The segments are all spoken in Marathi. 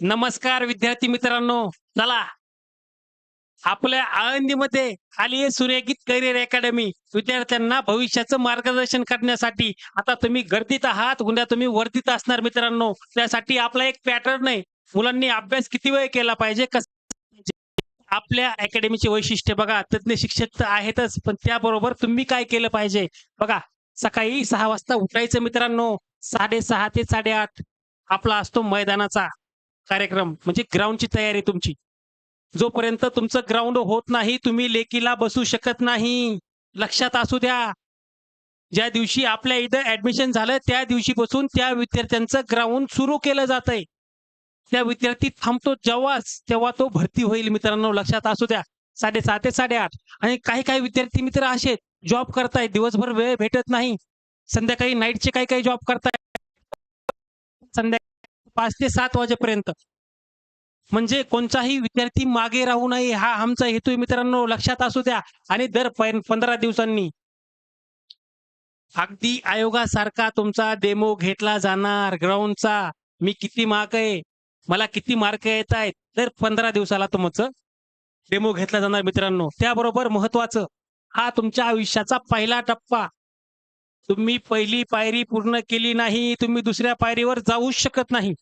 नमस्कार विद्यार्थी मित्रांनो. चला. आपल्या आळंदीमध्ये आली आहे सूर्यगीत करिअर अकॅडमी. विद्यार्थ्यांना भविष्याचं मार्गदर्शन करण्यासाठी आता तुम्ही गर्दीत आहात उद्या तुम्ही वर्दीत असणार मित्रांनो. त्यासाठी आपला एक पॅटर्न आहे. मुलांनी अभ्यास किती वेळ केला पाहिजे? कसं आपल्या अकॅडमीचे वैशिष्ट्य बघा. तज्ञ शिक्षक तर आहेतच पण त्याबरोबर तुम्ही काय केलं पाहिजे? बघा सकाळी सहा वाजता उठायचं मित्रांनो. साडेसहा ते साडेआठ आपला असतो मैदानाचा. कार्यक्रम म्हणजे ग्राउंडची तयारी तुमची. जोपर्यंत तुमचं ग्राउंड होत नाही तुम्ही लेकीला बसू शकत नाही. लक्षात असू द्या. ज्या दिवशी आपल्या इथं ऍडमिशन झालं त्या दिवशी बसून त्या विद्यार्थ्यांचं ग्राउंड सुरू केलं जात आहे त्या विद्यार्थी थांबतो जेव्हाच तेव्हा तो भरती होईल मित्रांनो लक्षात असू द्या. साडेसहा ते साडेआठ आणि काही काही विद्यार्थी मित्र असे जॉब करतायत दिवसभर वेळ भेटत नाही. संध्याकाळी नाईटचे काही काही जॉब करतायत. पाच ते सात वाजेपर्यंत. म्हणजे कोणताही विद्यार्थी मागे राहू नये हा आमचा हेतू मित्रांनो. लक्षात असू द्या. आणि दर पंधरा दिवसांनी. अगदी आयोगासारखा तुमचा डेमो घेतला जाणार. ग्राउंडचा मी किती मार्क आहे? मला किती मार्क येत आहेत? दर पंधरा दिवसाला तुमचं डेमो घेतला जाणार मित्रांनो. त्याबरोबर महत्वाचं हा तुमच्या आयुष्याचा पहिला टप्पा. तुम्ही पहिली पायरी पूर्ण केली नाही. तुम्ही दुसऱ्या पायरीवर जाऊच शकत नाही.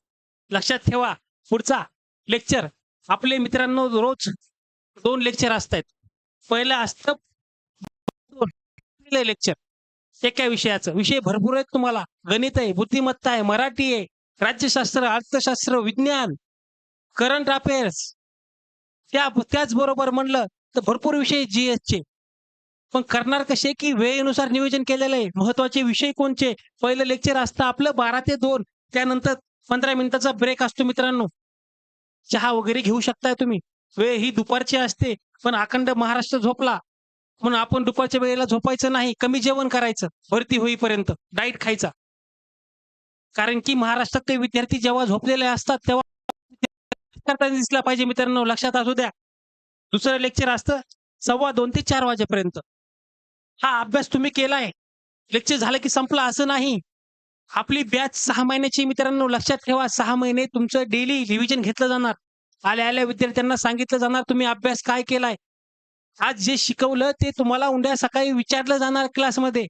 लक्षात ठेवा. पुढचा लेक्चर आपले मित्रांनो रोज दोन लेक्चर असतात पहिलं असतं लेक्चर एका विषयाचं. विषय भरपूर आहेत तुम्हाला. गणित आहे बुद्धिमत्ता आहे मराठी आहे राज्यशास्त्र अर्थशास्त्र विज्ञान करंट अफेअर्स त्या त्याचबरोबर म्हणलं तर भरपूर विषय जीएस चे. पण करणार कसे की वेळेनुसार नियोजन केलेलं आहे? महत्त्वाचे विषय कोणचे? पहिलं लेक्चर असतं आपलं बारा ते दोन. त्यानंतर पंधरा मिनिटाचा ब्रेक असतो मित्रांनो. चहा वगैरे घेऊ शकताय तुम्ही. वेळ ही दुपारची असते पण अखंड महाराष्ट्र झोपला. म्हणून आपण दुपारच्या वेळेला झोपायचं नाही कमी जेवण करायचं भरती होईपर्यंत डाईट खायचा. कारण की महाराष्ट्रात ते विद्यार्थी जेव्हा झोपलेले असतात तेव्हा करताना दिसला पाहिजे मित्रांनो लक्षात असू द्या. दुसरं लेक्चर असतं सव्वा दोन ते चार वाजेपर्यंत. हा अभ्यास तुम्ही केलाय. लेक्चर झालं की संपला असं नाही. आपली बॅच सहा महिन्याची मित्रांनो. लक्षात ठेवा सहा महिने तुमचं डेली रिव्हिजन घेतलं जाणार. आल्या आल्या विद्यार्थ्यांना सांगितलं जाणार तुम्ही अभ्यास काय केलाय? आज जे शिकवलं ते तुम्हाला उंड्या सकाळी विचारलं जाणार क्लासमध्ये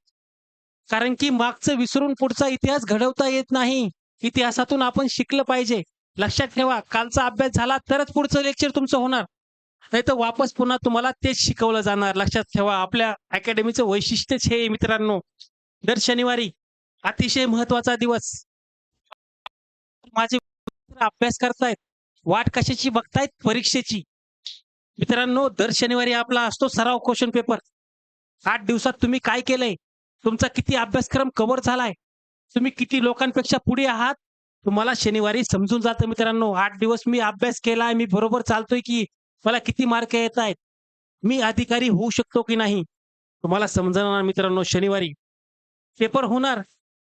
कारण की मागचं विसरून पुढचा इतिहास घडवता येत नाही. इतिहासातून आपण शिकलं पाहिजे. लक्षात ठेवा कालचा अभ्यास झाला तरच पुढचं लेक्चर तुमचं होणार. नाही तर वापस पुन्हा तुम्हाला तेच शिकवलं जाणार. लक्षात ठेवा आपल्या अकॅडमीचं वैशिष्ट्यच हे मित्रांनो. दर शनिवारी अतिशय महत्त्वाचा दिवस. माझे मित्र अभ्यास करतायत. वाट कशाची बघतायत? परीक्षेची. मित्रांनो दर शनिवारी आपला असतो सराव क्वेश्चन पेपर आठ दिवसात तुम्ही काय केलंय? तुमचा किती अभ्यासक्रम कव्हर झालाय? तुम्ही किती लोकांपेक्षा पुढे आहात? तुम्हाला शनिवारी समजून जातं मित्रांनो. आठ दिवस मी अभ्यास केलाय मी बरोबर चालतोय की मला किती मार्क येत आहेत? मी अधिकारी होऊ शकतो की नाही? तुम्हाला समजणार मित्रांनो शनिवारी. पेपर होणार.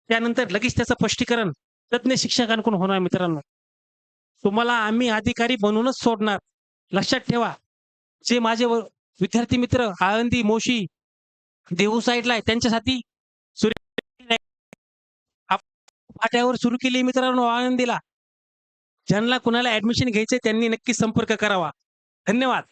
त्यानंतर लगेच त्याचं स्पष्टीकरण तज्ञ शिक्षकांकडून होणार मित्रांनो. तुम्हाला आम्ही अधिकारी बनवूनच सोडणार. लक्षात ठेवा. जे माझे विद्यार्थी मित्र आळंदी मोशी देहू साईडला आहे त्यांच्यासाठी पाट्यावर सुरू केली मित्रांनो आनंदीला ज्यांना कुणाला ऍडमिशन घ्यायचे त्यांनी नक्की संपर्क करावा. धन्यवाद.